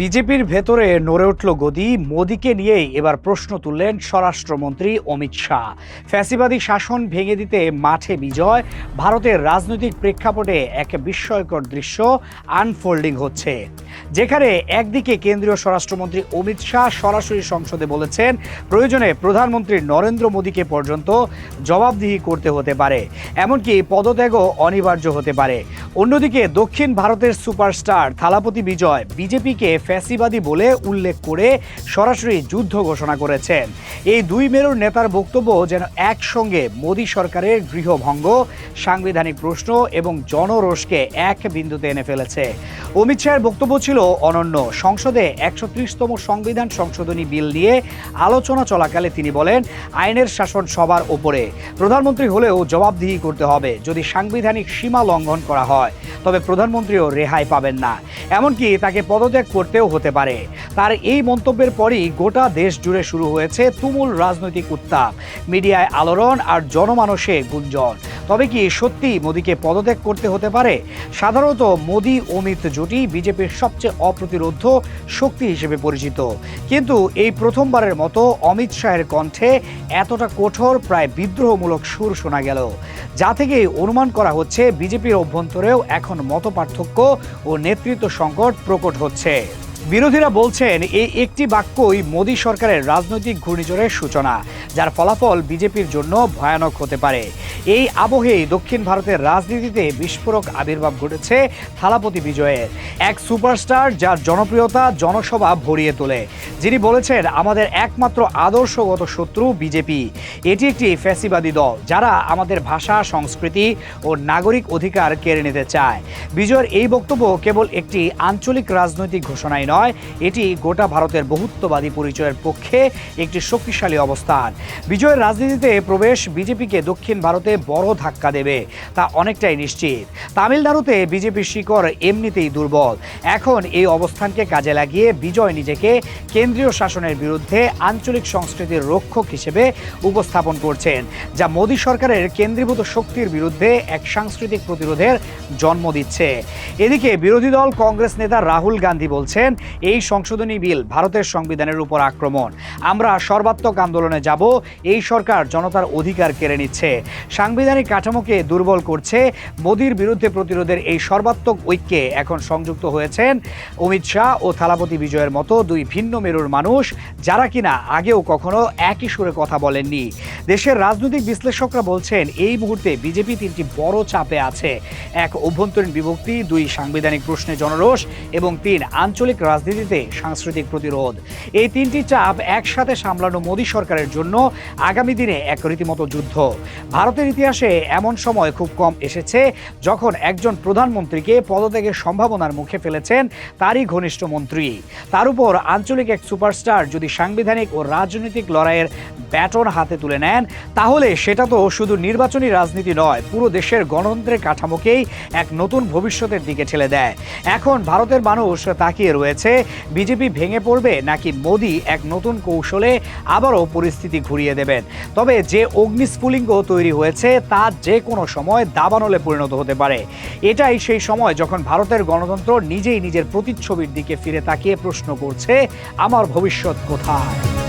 বিজেপির ভেতরে নড়ে উঠল গদি। মোদীকে নিয়েই এবার প্রশ্ন তুললেন স্বরাষ্ট্রমন্ত্রী অমিত শাহ। ফ্যাসিবাদী শাসন ভেঙে দিতে মাঠে বিজয়, ভারতের রাজনৈতিক প্রেক্ষাপটে এক বিস্ময়কর দৃশ্য আনফোল্ডিং হচ্ছে। যেখানে একদিকে কেন্দ্রীয় স্বরাষ্ট্রমন্ত্রী অমিত শাহ সরাসরি সংসদে বলেছেন, প্রয়োজনে প্রধানমন্ত্রী নরেন্দ্র মোদীকে পর্যন্ত জবাবদিহি করতে হতে পারে। এমনকি পদত্যাগও অনিবার্য হতে পারে। অন্যদিকে দক্ষিণ ভারতের সুপারস্টার থালাপতি বিজয়, বিজেপিকে ফ্যাসিবাদী বলে উল্লেখ করে সরাসরি যুদ্ধ ঘোষণা করেছেন। এই দুই মেরুর নেতার বক্তব্য যেন একসঙ্গে মোদী সরকারের গৃহভঙ্গ, সাংবিধানিক প্রশ্ন এবং জনরোষকে এক বিন্দুতে এনে ফেলেছে। অমিত শাহের বক্তব্য ছিল অনন্য। সংসদে একশো ত্রিশতম সংবিধান সংশোধনী বিল নিয়ে আলোচনা চলাকালে তিনি বলেন, আইনের শাসন সবার ওপরে। প্রধানমন্ত্রী হলেও জবাবদিহি করতে হবে যদি সাংবিধানিক সীমা লঙ্ঘন করা হয়। তবে প্রধানমন্ত্রীও রেহাই পাবেন না। এমনকি তাকে পদত্যাগ করতেও হতে পারে। তার এই মন্তব্যের পরই গোটা দেশ জুড়ে শুরু হয়েছে তুমুল রাজনৈতিক উত্তাপ। মিডিয়ায় আলোড়ন আর জনমানসে গুঞ্জন। তবে কি সত্যি মোদীকে পদত্যাগ করতে হতে পারে? সাধারণত মোদী অমিত জুটি বিজেপির সবচেয়ে অপ্রতিরোধ শক্তি হিসেবে পরিচিত। কিন্তু এই প্রথমবারের মতো অমিত শাহের কণ্ঠে এতটা কঠোর, প্রায় বিদ্রোহমূলক সুর শোনা গেল। যা থেকে অনুমান করা হচ্ছে বিজেপির অভ্যন্তরেও এখন মতপার্থক্য ও নেতৃত্ব সংকট প্রকট হচ্ছে। বিরোধীরা বলছেন, এই একটি বাক্যই মোদী সরকারের রাজনৈতিক ঘূর্ণিঝড়ের সূচনা, যার ফলাফল বিজেপির জন্য ভয়ানক হতে পারে। এই আবহেই দক্ষিণ ভারতের রাজনীতিতে বিস্ফোরক আবির্ভাব ঘটেছে থালাপতি বিজয়ের, এক সুপারস্টার যার জনপ্রিয়তা জনসভা ভরিয়ে তোলে। যিনি বলেছেন, আমাদের একমাত্র আদর্শগত শত্রু বিজেপি। এটি একটি ফ্যাসিবাদী দল, যারা আমাদের ভাষা, সংস্কৃতি ও নাগরিক অধিকার কেড়ে নিতে চায়। বিজয়ের এই বক্তব্য কেবল একটি আঞ্চলিক রাজনৈতিক ঘোষণাই নয় এটি গোটা ভারতের বহুত্ববাদী পরিচয়ের পক্ষে একটি শক্তিশালী অবস্থান। বিজয়ের রাজনীতিতে প্রবেশ বিজেপিকে দক্ষিণ ভারতে বড় ধাক্কা দেবে, তা অনেকটাই নিশ্চিত। তামিলনাড়ুতে বিজেপির শিকড় এমনিতেই দুর্বল। এখন এই অবস্থানকে কাজে লাগিয়ে বিজয় নিজেকে কেন্দ্রীয় শাসনের বিরুদ্ধে আঞ্চলিক সংস্কৃতির রক্ষক হিসেবে উপস্থাপন করছেন, যা মোদী সরকারের কেন্দ্রীভূত শক্তির বিরুদ্ধে এক সাংস্কৃতিক প্রতিরোধের জন্ম দিচ্ছে। এদিকে বিরোধী দল কংগ্রেস নেতা রাহুল গান্ধী বলছেন এই সংশোধনী বিল ভারতের সংবিধানের উপর আক্রমণ। আমরা সর্বাত্মক আন্দোলনে যাব, এই সরকার জনতার অধিকার কেড়ে নিচ্ছে। সাংবিধানিক কাঠামোকে দুর্বল করছে, মোদির বিরুদ্ধে প্রতিরোধের এই সর্বাত্মক ঐক্যে এখন সংযুক্ত হয়েছেন অমিত শাহ ও থালাপতি বিজয়ের মতো দুই ভিন্ন মেরুর মানুষ, যারা কিনা আগেও কখনো একই সুরে কথা বলেননি। দেশের রাজনৈতিক বিশ্লেষকরা বলছেন, এই মুহূর্তে বিজেপি তিনটি বড় চাপে আছে। এক অভ্যন্তরীণ বিভক্তি, দুই সাংবিধানিক প্রশ্নে জনরোষ এবং তিন আঞ্চলিক রাজনীতিতে সাংস্কৃতিক প্রতিরোধ। এই তিনটি চাপ একসাথে সামলানো মোদী সরকারের জন্য আগামী দিনে এক রীতিমতো যুদ্ধ। ভারতের ইতিহাসে এমন সময় খুব কম এসেছে যখন একজন প্রধানমন্ত্রীকে পদত্যাগের সম্ভাবনার মুখে ফেলেছেন তারই ঘনিষ্ঠ মন্ত্রী। তার উপর আঞ্চলিক এক সুপারস্টার যদি সাংবিধানিক ও রাজনৈতিক লড়াইয়ের ব্যাটন হাতে তুলে নেন, তাহলে সেটা তো শুধু নির্বাচনী রাজনীতি নয়, পুরো দেশের গণতন্ত্রের কাঠামোকেই এক নতুন ভবিষ্যতের দিকে ঠেলে দেয়। এখন ভারতের মানুষ তাকিয়ে রয়েছে বিজেপি ভেঙে পড়বে নাকি মোদি এক নতুন কৌশলে আবারও পরিস্থিতি ঘুরিয়ে দেবেন? তবে যে অগ্নিস্ফুলিঙ্গ তৈরি হয়েছে, তা যে কোনো সময় দাবানলে পরিণত হতে পারে। এটাই সেই সময় যখন ভারতের গণতন্ত্র নিজেই নিজের প্রতিচ্ছবির দিকে ফিরে তাকিয়ে প্রশ্ন করছে, আমার ভবিষ্যৎ কোথায়?